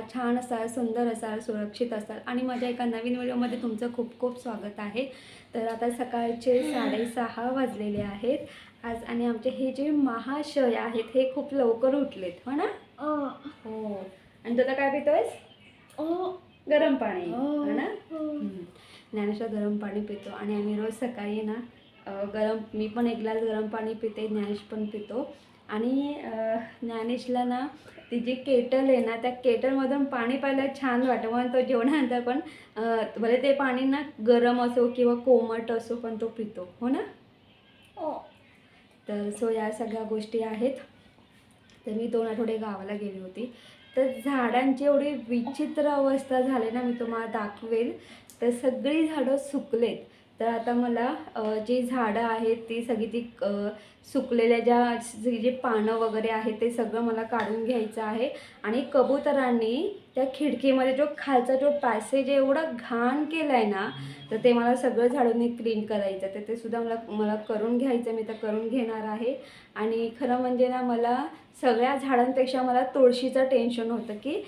असाल छान असाल सुंदर असाल सुरक्षित असाल. आणि माझ्या एका नवीन व्हिडिओमध्ये तुमचं खूप खूप स्वागत आहे. तर आता सकाळचे साडेसहा वाजलेले आहेत. आज आणि आमचे हे जे महाशय आहेत हे खूप लवकर उठलेत हो ना? हो. आणि तुला काय पितोयस? गरम पाणी हो ना? हम्म. ज्ञानेश्वर गरम पाणी पितो आणि आम्ही रोज सकाळी ना गरम मी पण एक ग्लास गरम पाणी पिते ज्ञानेश पण पितो. आणि ज्ञानेशला ना ती जी केटल आहे ना त्या केटलमधून पाणी प्यायला छान वाटतं. म्हणून तो जेवणानंतर पण भले ते पाणी ना गरम असो किंवा कोमट असो पण तो पितो. हो ना? तर सो या सगळ्या गोष्टी आहेत. तर मी दोन आठवडे गावाला गेली होती. तर झाडांची एवढी विचित्र अवस्था झाली ना मी तुम्हाला दाखवेल. तर सगळी झाडं सुकलेत. तर आता मला जी झाडं आहेत ती सगळी ती सुकलेल्या ज्या जी जे पानं वगैरे आहेत ते सगळं मला काढून घ्यायचं आहे. आणि कबुतरांनी त्या खिडकीमध्ये जो खालचा जो पॅसेज एवढा घाण केला आहे ना तर ते मला सगळं झाडून क्लीन करायचं तर ते सुद्धा मला मला करून घ्यायचं मी तर करून घेणार आहे. आणि खरं म्हणजे ना मला सगळ्या झाडांपेक्षा मला तुळशीचं टेन्शन होतं की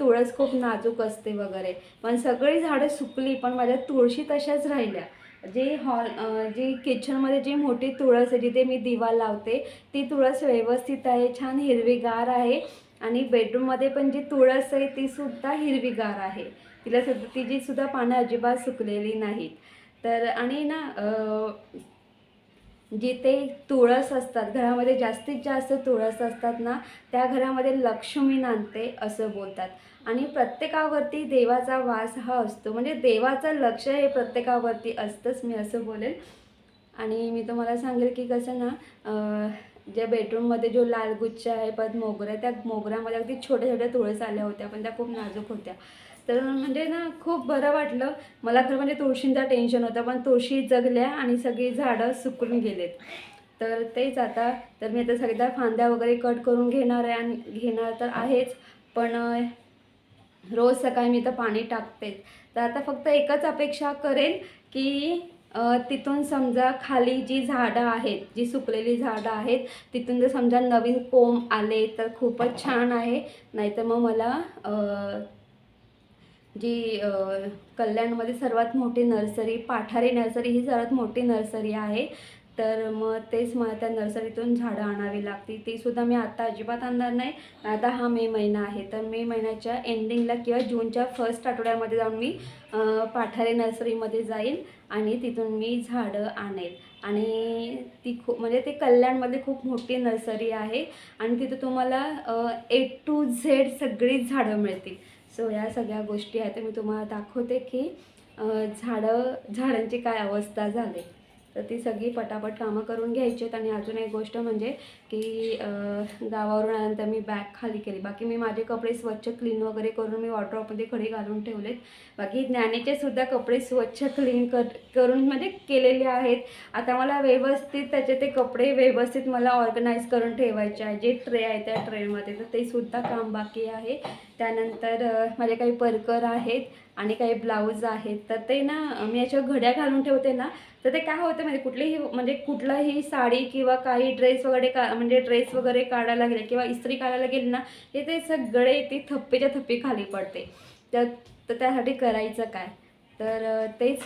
तुळस खूप नाजूक असते वगैरे. पण सगळी झाडं सुकली पण माझ्या तुळशी तशाच राहिल्या. जी हॉल जी किचनमध्ये जी मोठी तुळस आहे जिथे मी दिवा लावते ती तुळस व्यवस्थित आहे छान हिरवीगार आहे. आणि बेडरूममध्ये पण जी तुळस आहे ती सुद्धा हिरवीगार आहे. तिला सुद्धा तिची सुद्धा पानं अजिबात सुकलेली नाहीत. तर आणि ना जिथे तुळस असतात घरामध्ये जास्तीत जास्त तुळस असतात ना त्या घरामध्ये लक्ष्मी नांदते असं बोलतात. आणि प्रत्येकावरती देवाचा वास हा असतो. म्हणजे देवाचं लक्ष हे प्रत्येकावरती असतंच मी असं बोलेन आणि मी तुम्हाला सांगेल की कसं ना ज्या बेडरूममध्ये जो लाल गुच्छ आहे परत मोगरा त्या मोगऱ्यामध्ये अगदी छोट्या छोट्या तुळस आल्या होत्या पण त्या खूप नाजूक होत्या. तर म्हणजे ना खूप बरं वाटलं. मला खरं म्हणजे तुळशींचा टेन्शन होतं पण तुळशी जगल्या आणि सगळी झाडं सुकून गेलेत. तर तेच आता तर मी आता सगळ्या फांद्या वगैरे कट करून घेणार आहे आणि घेणार तर आहेच पण रोज सकाळी मी तर पाणी टाकते तर आता फक्त एकच अपेक्षा करेन की तिथून समजा खाली जी झाडं आहेत जी सुकलेली झाडं आहेत तिथून जर समजा नवीन कोंब आले तर खूपच छान आहे. नाहीतर मग मला जी कल्याणमध्ये सर्वात मोठी नर्सरी पाठारी नर्सरी ही सर्वात मोठी नर्सरी आहे. तर मग तेच मला त्या नर्सरीतून झाडं आणावी लागतील. ती सुद्धा मी आता अजिबात आणणार नाही. आता हा मे महिना आहे. तर मे महिन्याच्या एंडिंगला किंवा जूनच्या फर्स्ट आठवड्यामध्ये जाऊन मी पाठारे नर्सरीमध्ये जाईल आणि तिथून मी झाडं आणेल. आणि ती खूप म्हणजे ते कल्याणमध्ये खूप मोठी नर्सरी आहे आणि तिथं तुम्हाला ए टू झेड सगळीच झाडं मिळतील. सो या सगळ्या गोष्टी आहेत. तर मी तुम्हाला दाखवते की झाडं झाडांची काय अवस्था झाली. तर ती सगळी पटापट कामं करून घ्यायची आहेत. आणि अजून एक गोष्ट म्हणजे की गावावरून आल्यानंतर मी बॅग खाली केली. बाकी मी माझे कपडे स्वच्छ क्लीन वगैरे करून मी वॉटरमध्ये खडे घालून ठेवलेत. बाकी ज्ञानेचे सुद्धा कपडे स्वच्छ क्लीन कर करून म्हणजे केलेले आहेत. आता मला व्यवस्थित त्याचे ते कपडे व्यवस्थित मला ऑर्गनाईज करून ठेवायचे आहे जे ट्रे आहे त्या ट्रेमध्ये तर ते सुद्धा काम बाकी आहे. त्यानंतर माझे काही परकर आहेत. आणि काही ब्लाऊज आहेत तर ते ना मी याच्या घड्या घालून ठेवते ना तर ते काय होतं म्हणजे कुठलीही म्हणजे कुठलाही साडी किंवा काही ड्रेस वगैरे का म्हणजे ड्रेस वगैरे काढायला गेले किंवा इस्त्री काढायला गेली ना हे ते सगळे ती थप्पीच्या थप्पी खाली पडते. तर तर त्यासाठी करायचं काय? तर तेच.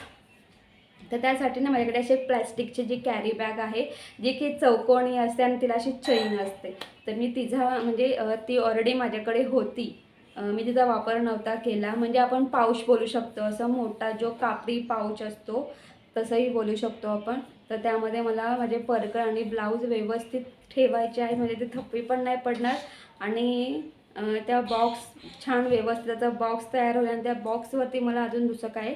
तर त्यासाठी ना माझ्याकडे अशी प्लॅस्टिकची जी कॅरी बॅग आहे जी की चौकोनी असते आणि तिला अशी चैन असते. तर मी तिचा म्हणजे ती ऑलरेडी माझ्याकडे होती. मी तिचा वापर नव्हता केला. म्हणजे आपण पाऊच बोलू शकतो. असं मोठा जो कापडी पाऊच असतो तसंही बोलू शकतो आपण. तर त्यामध्ये मला माझे परकर आणि ब्लाऊज व्यवस्थित ठेवायचे आहेत. म्हणजे ते थप्पी पण नाही पडणार. आणि त्या बॉक्स छान व्यवस्थित त्याचा बॉक्स तयार होईल आणि त्या बॉक्सवरती मला अजून दुसरं काय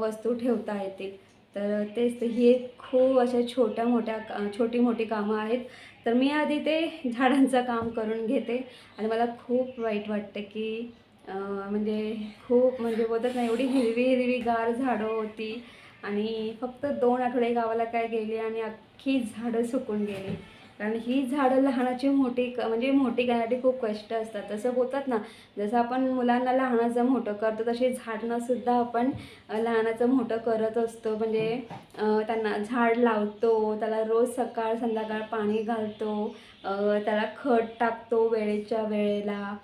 वस्तू ठेवता येतील. तर तेच ते ही एक खूप अशा छोट्या मोठ्या का- छोटी मोठी कामं आहेत. तर मी आधी ते झाडांचं काम करून घेते. आणि मला खूप वाईट वाटतं की म्हणजे खूप म्हणजे बोलत नाही एवढी हिरवी हिरवी गार झाडं होती. आणि फक्त दोन आठवडे गावाला काय गेली आणि अख्खी झाडं सुकून गेली. कारण ही झाडं लहानाची मोठी क म्हणजे मोठी करण्यासाठी खूप कष्ट असतात. तसं बोलतात ना जसं आपण मुलांना लहानाचं मोठं करतो तसे झाडांनासुद्धा आपण लहानाचं मोठं करत असतो. म्हणजे त्यांना झाड लावतो त्याला रोज सकाळ संध्याकाळ पाणी घालतो त्याला खत टाकतो वेळेच्या वेळेला.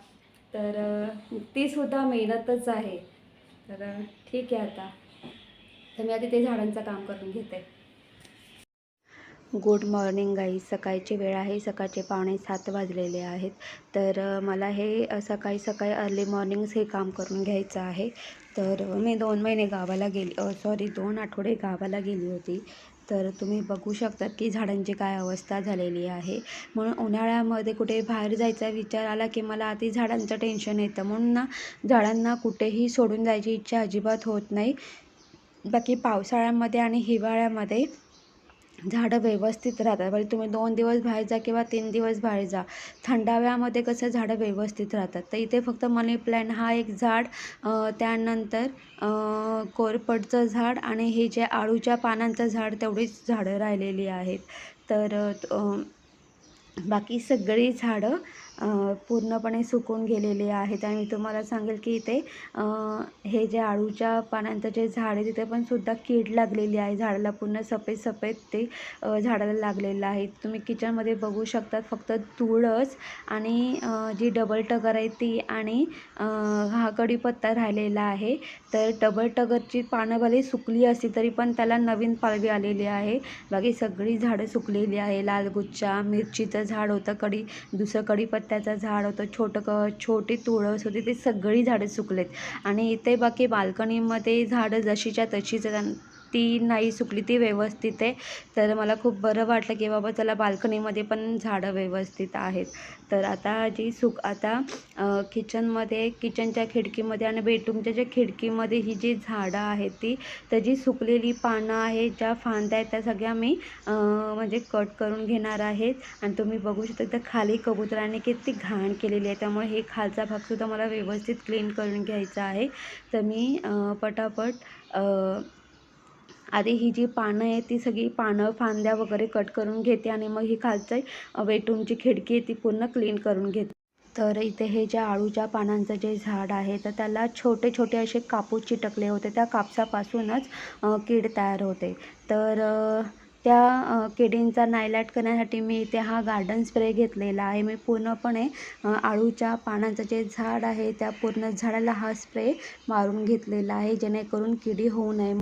तर तीसुद्धा ती सुद्धा मेहनतच आहे. तर ठीक आहे आता. तर मी आधी ते झाडांचं काम करून घेते. गुड मॉर्निंग गाई सकाळची वेळ आहे. सकाळचे पावणे सात वाजलेले आहेत. तर मला हे सकाळी सकाळी अर्ली मॉर्निंग्स हे काम करून घ्यायचं आहे. तर मी दोन महिने गावाला गेली सॉरी दोन आठवडे गावाला गेली होती. तर तुम्ही बघू शकतात की झाडांची काय अवस्था झालेली आहे. म्हणून उन्हाळ्यामध्ये कुठे बाहेर जायचा विचार आला की मला आधी झाडांचं टेन्शन येतं. म्हणून ना झाडांना कुठेही सोडून जायची इच्छा अजिबात होत नाही. बाकी पावसाळ्यामध्ये आणि हिवाळ्यामध्ये झाडं व्यवस्थित राहतात. म्हणजे तुम्ही दोन दिवस बाहेर जा किंवा तीन दिवस बाहेर जा. थंडाव्यामध्ये कसं झाडं व्यवस्थित राहतात. तर इथे फक्त मनी प्लॅन हा एक झाड त्यानंतर कोरपटचं झाड आणि हे जे आळूच्या पानांचं झाड तेवढीच झाडं राहिलेली आहेत. तर बाकी सगळी झाडं पूर्णपणे सुकून गेलेले आहेत. आणि मी तुम्हाला सांगेल की इथे हे जे आळूच्या पानांचं जे झाड आहे तिथे पण सुद्धा कीड लागलेली आहे. झाडाला पूर्ण सफेद सफेद ते झाडाला लागलेलं आहे. तुम्ही किचनमध्ये बघू शकतात फक्त तुळस आणि जी डबल टगर आहे ती आणि हा कढीपत्ता राहिलेला आहे. तर डबल टगरची पानं भले सुकली असली तरी पण त्याला नवीन पालवी आलेली आहे. बाकी सगळी झाडं सुकलेली आहे. लालगुच्छा मिरचीचं झाड होतं कढी दुसरं कढीपत्त्याचं झाड होतं छोटं क छोटी तुळस होती ते सगळी झाडं सुकलेत. आणि इथे बाकी बाल्कनीमध्ये झाडं जशीच्या तशीच ती नाही सुकली ती व्यवस्थित आहे. तर मला खूप बरं वाटलं की बाबा चला बाल्कनीमध्ये पण झाडं व्यवस्थित आहेत. तर आता जी सुक आता किचनमध्ये किचनच्या खिडकीमध्ये आणि बेडरूमच्या ज्या खिडकीमध्ये ही जी झाडं आहेत ती त्याची सुकलेली पानं आहेत ज्या फांद्या आहेत त्या सगळ्या मी म्हणजे कट करून घेणार आहेत. आणि तुम्ही बघू शकता तर खाली कबुतराने किती घाण केलेली आहे. त्यामुळे हे खालचा भागसुद्धा मला व्यवस्थित क्लीन करून घ्यायचा आहे. तर मी पटापट आधी ही जी पानं आहे ती सगळी पानं फांद्या वगैरे कट करून घेते आणि मग ही खालचं वेटरूमची खिडकी आहे ती पूर्ण क्लीन करून घेते. तर इथे हे ज्या आळूच्या पानांचं जे झाड आहे तर त्याला छोटे छोटे असे कापूस चिटकले होते. त्या कापसापासूनच कीड तयार होते. तर त्या किडींचा नायलॅट करण्यासाठी मी इथे हा गार्डन स्प्रे घेतलेला आहे. मी पूर्णपणे आळूच्या पानांचं जे झाड आहे त्या पूर्ण झाडाला हा स्प्रे मारून घेतलेला आहे जेणेकरून किडी होऊ नये.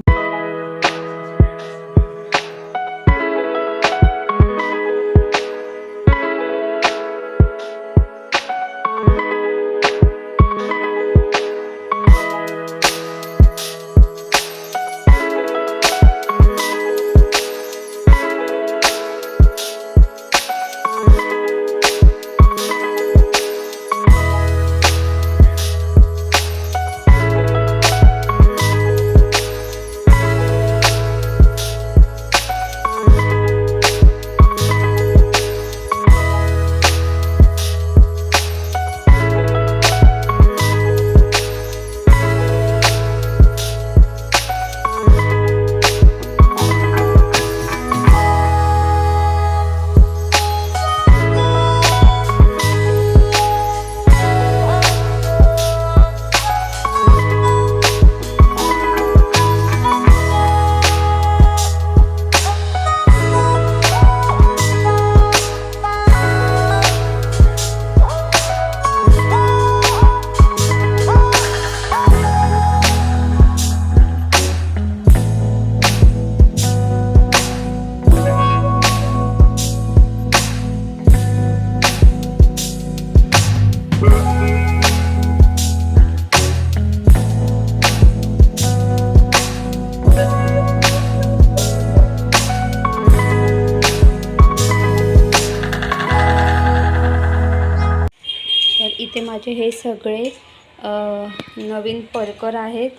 माझे हे सगळे नवीन परकर आहेत.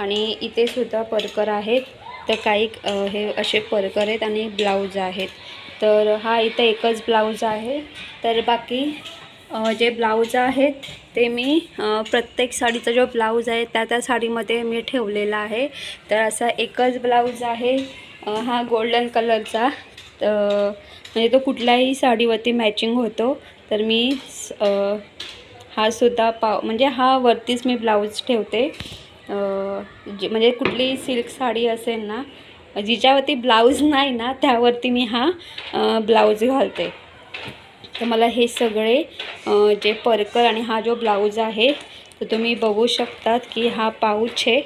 आणि इथे सुद्धा परकर आहेत. तर काही हे असे परकर आहेत आणि ब्लाऊज आहेत. तर हा इथे एकच ब्लाऊज आहे. तर बाकी जे ब्लाऊज आहेत ते मी प्रत्येक साडीचा जो ब्लाऊज आहे त्या त्या साडीमध्ये मी ठेवलेला आहे. तर असा एकच ब्लाऊज आहे. हा गोल्डन कलरचा. तर म्हणजे तो कुठल्याही साडीवरती मॅचिंग होतो. तर मी स- हा सुद्धा पाव म्हणजे हा वरतीच मी ब्लाऊज ठेवते. जे म्हणजे कुठली सिल्क साडी असेल ना जिच्यावरती ब्लाऊज नाही ना त्यावरती मी हा ब्लाऊज घालते. तर मला हे सगळे जे पर्कर आणि हा जो ब्लाऊज आहे तर तुम्ही बघू शकतात की हा पाऊच आहे.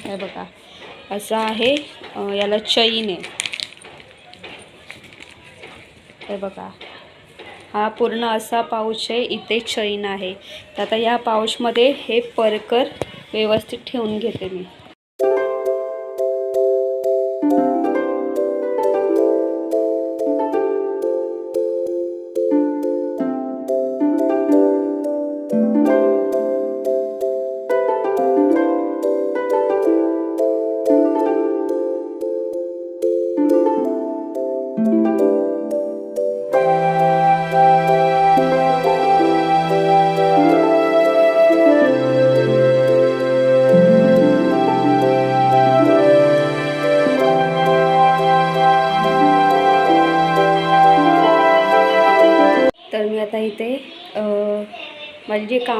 हे बघा असा आहे याला चैन आहे. हे बघा हा पूर्ण असा पाऊच आहे इथे चैन आहे. तर आता या पाऊचमध्ये हे परकर व्यवस्थित ठेवून घेते मी.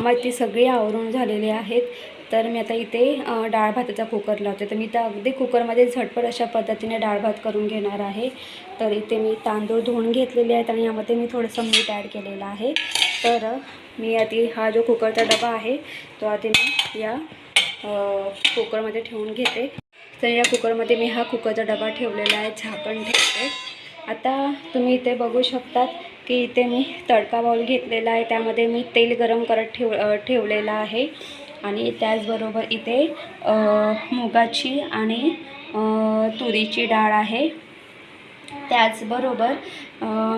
माझी ती सगळी आवरून झालेली आहेत. तर मी आता इथे डाळ भाताचा कुकर लावते. तर मी त्या अगदी कुकरमध्ये झटपट अशा पद्धतीने डाळ भात करून घेणार आहे. तर इथे मी तांदूळ धुवून घेतलेले आहेत आणि यामध्ये मी थोडंसं मीठ ॲड केलेलं आहे. तर मी आधी हा जो कुकरचा डबा आहे तो आधी मी या कुकरमध्ये ठेवून घेते. तर या कुकरमध्ये मी हा कुकरचा डबा ठेवलेला आहे. झाकण ठेवते. आता तुम्ही इथे बघू शकतात की इथे मी तडका बाऊल घेतलेला आहे. त्यामध्ये मी तेल गरम करत ठेव ठेवलेलं आहे. आणि त्याचबरोबर इथे मुगाची आणि तुरीची डाळ आहे. त्याचबरोबर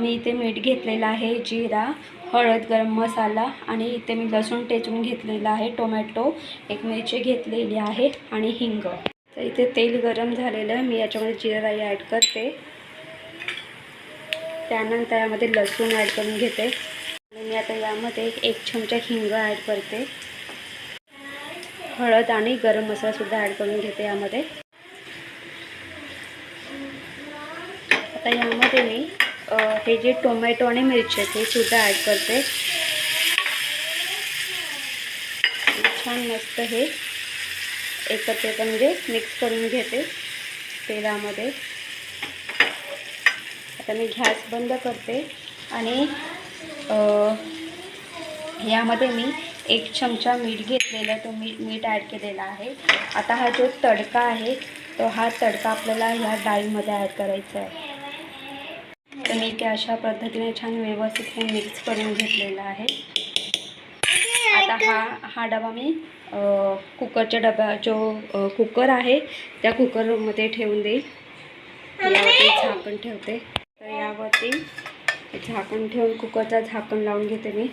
मी इथे मीठ घेतलेलं आहे जिरा हळद गरम मसाला आणि इथे मी लसूण टेचून घेतलेला आहे टोमॅटो एक मिरची घेतलेली आहे आणि हिंग. तर इथे तेल गरम झालेलं आहे. मी याच्यामध्ये जिरा राई ॲड करते. त्यानंतर यामध्ये लसूण ॲड करून घेते. आणि मी आता यामध्ये एक चमचा हिंग ॲड करते. हळद आणि गरम मसालासुद्धा ॲड करून घेते यामध्ये. आता यामध्ये मी हे जे टोमॅटो आणि मिरची आहेत हे सुद्धा ॲड करते. छान मस्त हे एकत्र म्हणजे मिक्स करून घेते तेलामध्ये. आता मी गॅस बंद करते आणि यामध्ये मी एक चमचा मीठ घेतलेला आहे तो मीठ मीठ ॲड केलेला आहे. आता हा जो तडका आहे तो हा तडका आपल्याला ह्या डाळीमध्ये ॲड करायचा आहे. तर मी ते अशा पद्धतीने छान व्यवस्थित हे मिक्स करून घेतलेलं आहे. आता हा हा डबा मी कुकरच्या डबा जो कुकर आहे त्या कुकरमध्ये ठेवून देईल. यावरती झाकण ठेवते. यावरती. झाकण ठेवून कुकरचा झाकण लावून घेते मी.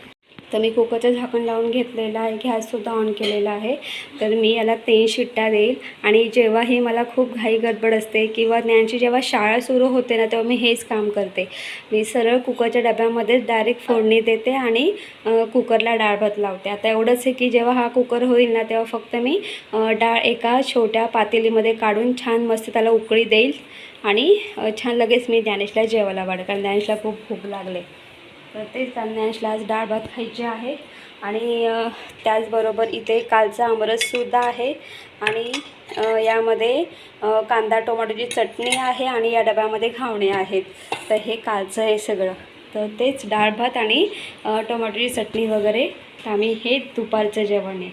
तर मी कुकरचं झाकण लावून घेतलेलं आहे गॅससुद्धा ऑन केलेला आहे. तर मी याला तीन शिट्ट्या देईल आणि जेव्हा हे मला खूप घाई गडबड असते किंवा ज्ञानची जेव्हा शाळा सुरू होते ना तेव्हा मी हेच काम करते. मी सरळ कुकरच्या डब्यामध्येच डायरेक्ट फोडणी देते आणि कुकरला डाळ भात लावते. आता एवढंच आहे की जेव्हा हा कुकर होईल ना तेव्हा फक्त मी डाळ एका छोट्या पातेलीमध्ये काढून छान मस्त त्याला उकळी देईल आणि छान लगेच मी ज्ञानेशला जेवायला वाढेल. कारण ज्ञानेशला खूप भूक लागले. तर तेच ज्ञानेशला आज डाळ भात खायचे आहे. आणि त्याचबरोबर इथे कालचा आमरससुद्धा आहे. आणि यामध्ये कांदा टोमॅटोची चटणी आहे आणि या डब्यामध्ये घावणे आहेत. तर हे कालचं आहे सगळं. तर तेच डाळ भात आणि टोमॅटोची चटणी वगैरे. तर आम्ही हे दुपारचं जेवण आहे.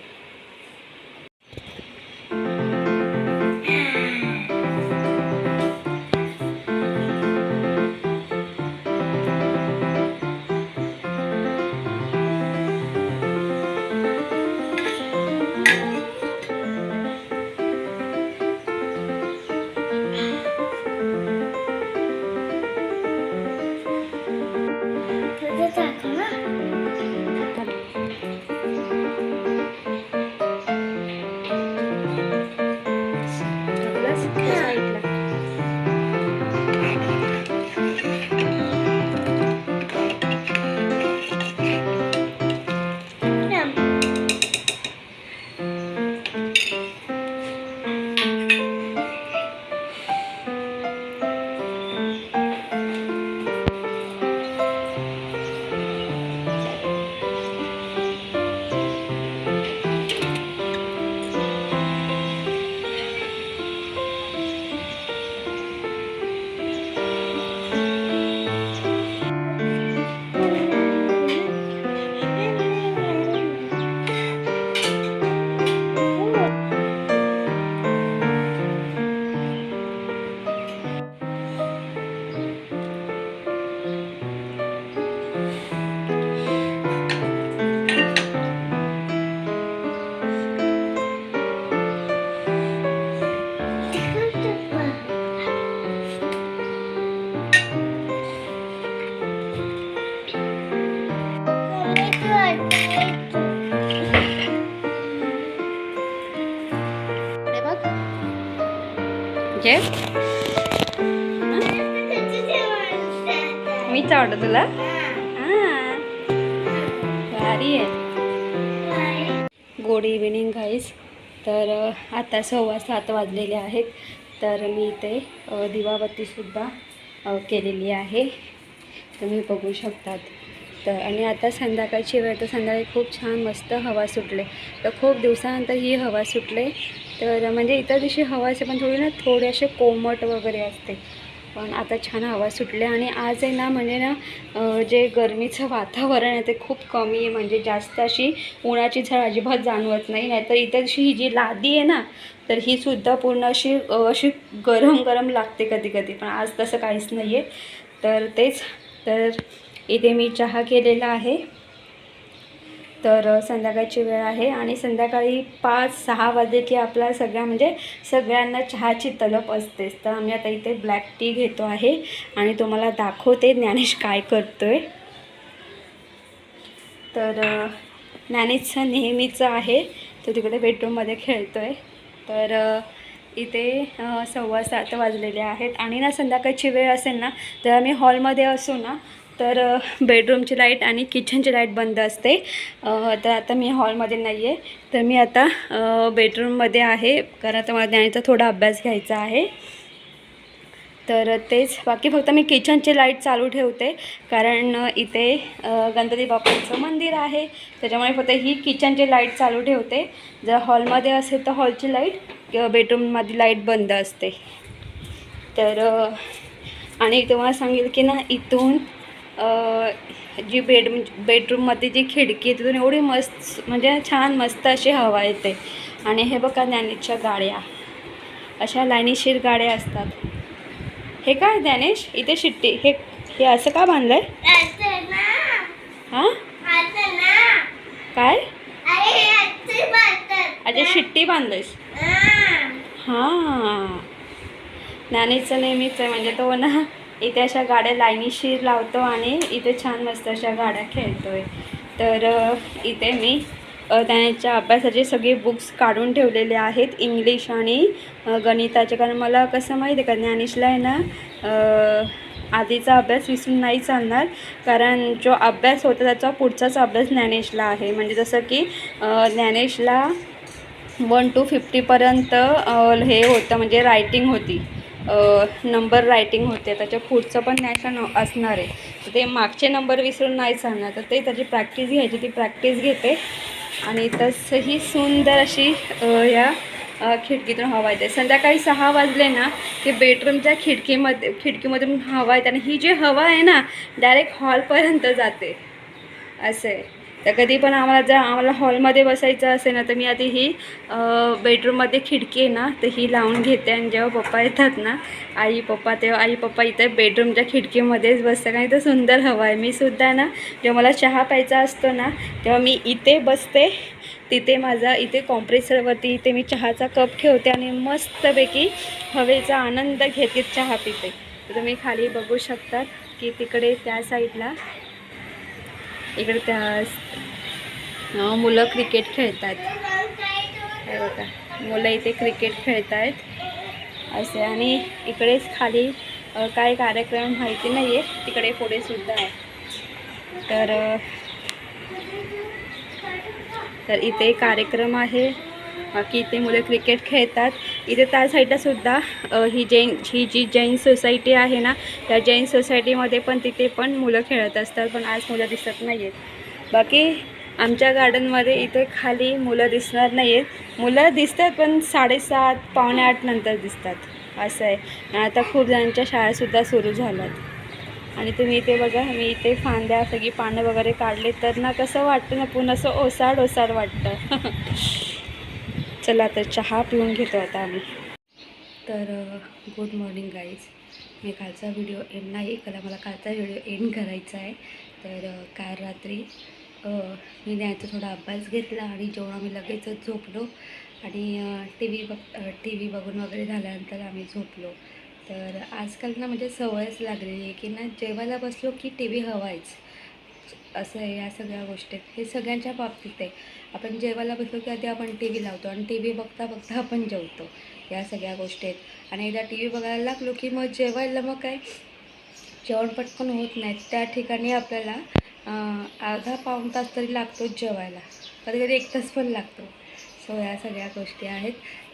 तुला भारी आहे गुड इव्हिनिंग गाईज तर आता सव्वा सात वाजलेले आहेत. तर मी इथे दिवाबत्तीसुद्धा केलेली आहे. तुम्ही बघू शकतात. तर आणि आता संध्याकाळची वेळ तर संध्याकाळी खूप छान मस्त हवा सुटले. तर खूप दिवसानंतर ही हवा सुटले. तर म्हणजे इतर दिवशी हवा असे पण थोडी ना थोडे असे कोमट वगैरे असते. पण आता छान हवा सुटल्या आणि आज आहे ना म्हणजे ना जे गरमीचं वातावरण आहे ते खूप कमी आहे. म्हणजे जास्त अशी उन्हाची झळ अजिबात जाणवत नाही. नाहीतर इथंशी ही जी लादी आहे ना तर ही सुद्धा पूर्ण अशी अशी गरम गरम लागते कधी कधी. पण आज तसं काहीच नाही आहे तर तेच तर इथे मी चहा केलेला आहे. तर संध्याकाळची वेळ आहे आणि संध्याकाळी पाच सहा वाजले की आपला सगळ्या म्हणजे सगळ्यांना चहाची तलप असतेच. तर आम्ही आता इथे ब्लॅक टी घेतो आहे आणि तुम्हाला दाखवते. ज्ञानेश काय करतो आहे तर ज्ञानेशचं नेहमीचं आहे. तो तिकडे बेडरूममध्ये खेळतो आहे तर इथे सव्वा सात वाजलेले आहेत. आणि ना संध्याकाळची वेळ असेल ना तर आम्ही हॉलमध्ये असू ना तर बेडरूमची लाइट आणि किचनची लाइट बंद असते. तर आता मी हॉलमध्ये नाही आहे तर मी आता बेडरूममध्ये आहे. कारण आता मला ज्ञानीचा थोडा अभ्यास घ्यायचा आहे. तर तेच बाकी फक्त मी किचनची लाइट चालू ठेवते. कारण इथे गणपती बाप्पांचं मंदिर आहे. त्याच्यामुळे फक्त ही किचनची लाइट चालू ठेवते. जर हॉलमध्ये असेल तर हॉलची लाइट किंवा बेडरूममध्ये लाइट बंद असते. तर आणि तुम्हाला सांगेल की ना इथून जी बेड म्हणजे बेडरूममध्ये जी खिडकी आहे तिथून एवढी मस्त म्हणजे छान मस्त अशी हवा येते. आणि हे बघा ज्ञानेशच्या गाड्या. अशा लायनीशीर गाड्या असतात. हे काय ज्ञानेश? इथे शिट्टी. हे हे असं का बांधलंय? हां? काय? अच्छा शिट्टी बांधलंयस? हां. ज्ञानेशचं नेहमीच आहे म्हणजे तो ना इथे अशा गाड्या लाईनीशीर लावतो आणि इथे छान मस्त अशा गाड्या खेळतो आहे तर इथे मी त्यांच्या अभ्यासाचे सगळे बुक्स काढून ठेवलेले आहेत इंग्लिश आणि गणिताचे. कारण मला कसं माहिती आहे का ज्ञानेशला आहे ना आधीचा अभ्यास विसरून नाही चालणार. कारण जो अभ्यास होता त्याचा पुढचाच अभ्यास ज्ञानेशला आहे. म्हणजे जसं की ज्ञानेशला वन टू फिफ्टीपर्यंत हे होतं म्हणजे रायटिंग होती. नंबर रायटिंग होते त्याच्या पुढचं पण नॅशन असणार आहे. तर ते मागचे नंबर विसरून नाही चालणार तर ते त्याची प्रॅक्टिस घ्यायची ती प्रॅक्टिस घेते. आणि तसंही सुंदर अशी या खिडकीतून हवा येते. संध्याकाळी सहा वाजले ना की बेडरूमच्या खिडकीमध्ये खिडकीमधून हवा येते. आणि ही जी हवा आहे ना डायरेक्ट हॉलपर्यंत जाते. असं आहे. तर कधी पण आम्हाला जर आम्हाला हॉलमध्ये बसायचं असेल ना तर मी आधी ही बेडरूममध्ये खिडकी आहे ना तर ही लावून घेते. आणि जेव्हा पप्पा येतात ना आई पप्पा तेव्हा आई पप्पा इथे बेडरूमच्या खिडकीमध्येच बसतं कारण इथं सुंदर हवा आहे. मी सुद्धा ना जेव्हा मला चहा प्यायचा असतो ना तेव्हा मी इथे बसते. तिथे माझा इथे कॉम्प्रेसरवरती इथे मी चहाचा कप ठेवते आणि मस्तपैकी हवेचा आनंद घेते घेत चहा पिते. तर तुम्ही खाली बघू शकतात की तिकडे त्या साईडला इकडे त्या मुलं क्रिकेट खेळत आहेत बघा मुलं इथे क्रिकेट खेळत आहेत असे आणि इकडेच खाली काय कार्यक्रम माहिती नाही आहे तिकडे पुढे सुद्धा आहे. तर तर इथे कार्यक्रम आहे. बाकी इथे मुलं क्रिकेट खेळतात. इथे त्या साईडला सुद्धा ही जैन ही जी जैन सोसायटी आहे ना त्या जैन सोसायटीमध्ये पण तिथे पण मुलं खेळत असतात पण आज मुलं दिसत नाही आहेत बाकी आमच्या गार्डनमध्ये इथे खाली मुलं दिसणार नाही आहेत मुलं दिसतात पण साडेसात पावणे आठ नंतर दिसतात. असं आहे. आणि आता खूप जणांच्या शाळासुद्धा सुरू झाल्यात. आणि तुम्ही इथे बघा मी इथे फांद्या सगळी पानं वगैरे काढले तर ना कसं वाटतं ना पूर्ण असं ओसाड ओसाड वाटतं. चला तर चहा पिऊन घेतो आता आम्ही. तर गुड मॉर्निंग गाईज मी कालचा व्हिडिओ एंड नाही कला मला कालचा व्हिडिओ एंड करायचा आहे. तर काल रात्री मी न्यायचा थोडा अभ्यास घेतला आणि जेव्हा आम्ही लगेचच झोपलो आणि टी व्ही बघ टी व्ही बघून वगैरे झाल्यानंतर आम्ही झोपलो. तर आजकाल ना म्हणजे सवयच लागलेली आहे की ना जेवायला बसलो की टी व्ही हवायच. असं आहे या सगळ्या गोष्टीत हे सगळ्यांच्या बाबतीत आहे. आपण जेवायला बसलो की आधी आपण टी व्ही लावतो आणि टी व्ही बघता बघता आपण जेवतो. या सगळ्या गोष्टी आहेत. आणि एकदा टी व्ही बघायला लागलो की मग जेवायला मग काय? जेवण पटकन होत नाही. त्या ठिकाणी आपल्याला अर्धा पाऊण तास तरी लागतोच जेवायला. कधी कधी एक तास पण लागतो. सो या सगळ्या गोष्टी आहेत.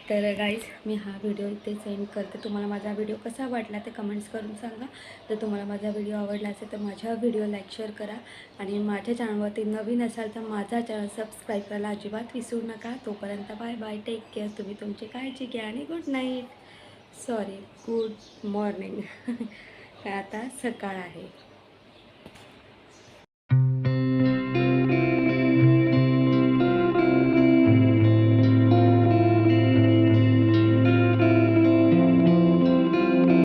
तर गाईज मी हा व्हिडिओ इथे सेंड करते. तुम्हाला माझा व्हिडिओ कसा वाटला ते कमेंट्स करून सांगा. तर तुम्हाला माझा व्हिडिओ आवडला असेल तर माझ्या व्हिडिओ लाईक शेअर करा. आणि माझ्या चॅनलवरती नवीन असाल तर माझा चॅनल सबस्क्राईब करायला अजिबात विसरू नका. तोपर्यंत बाय बाय टेक केअर तुम्ही तुमची काळजी घ्या आणि good night sorry good morning आता सकाळ आहे.